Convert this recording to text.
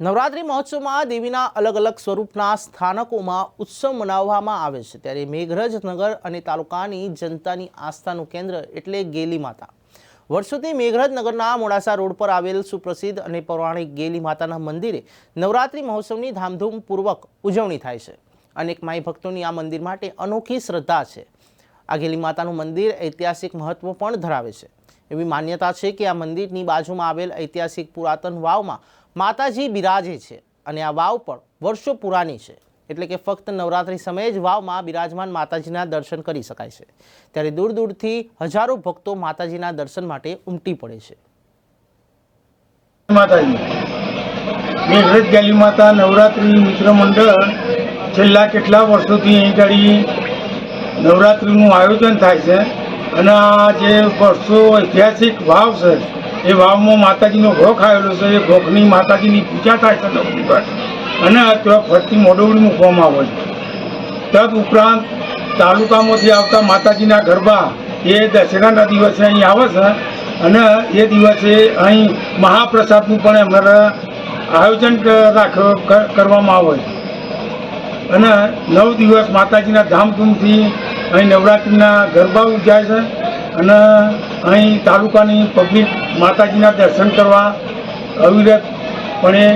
નવરાત્રિ મહોત્સવમાં દેવીના અલગ અલગ સ્વરૂપના સ્થાનકોમાં ઉત્સવ મનાવવામાં આવે છે. ત્યારે મેઘરજ નગર અને તાલુકાની જનતાની આસ્થાનું કેન્દ્ર એટલે ગેલી માતા. વર્ષોથી મેઘરજ નગરના મોડાસા રોડ પર આવેલ સુપ્રસિદ્ધ અને પૌરાણિક ગેલી માતાના મંદિરે નવરાત્રિ મહોત્સવની ધામધૂમપૂર્વક ઉજવણી થાય છે. અનેક માઈ ભક્તોની આ મંદિર માટે અનોખી શ્રદ્ધા છે. આ ગેલી માતાનું મંદિર ઐતિહાસિક મહત્વ પણ ધરાવે છે. એવી માન્યતા છે કે આ મંદિરની બાજુમાં આવેલ ઐતિહાસિક પુરાતન વાવમાં માતાજી બિરાજે છે અને આ વાવ પણ વર્ષો પુરાની છે. એટલે કે ફક્ત નવરાત્રિ સમયે જ વાવમાં બિરાજમાન માતાજીના દર્શન કરી શકાય છે. ત્યારે દૂર દૂરથી હજારો ભક્તો માતાજીના દર્શન માટે ઉમટી પડે છે. મેઘરજ ગાલી માતા નવરાત્રિ મિત્ર મંડળ છેલ્લા કેટલા વર્ષોથી અહીં ગાડી નવરાત્રિનું આયોજન થાય છે. અને જે વર્ષો ઐતિહાસિક વાવ છે, એ વાવમાં માતાજીનો ભોગ આવેલો છે. એ ભોગની માતાજીની પૂજા થાય છે નવ પાસે અને ત્યાં ફરતી મોડવડી મૂકવામાં આવે છે. તદ ઉપરાંત તાલુકામાંથી આવતા માતાજીના ગરબા એ દશેરાના દિવસે અહીં આવે છે. અને એ દિવસે અહીં મહાપ્રસાદનું પણ અમારે આયોજન રાખ કરવામાં આવે છે. અને નવ દિવસ માતાજીના ધામધૂમથી અહીં નવરાત્રિના ગરબા ઉજાય છે અને અહીં તાલુકાની પબ્લિક માતાજીના દર્શન કરવા અવિરતપણે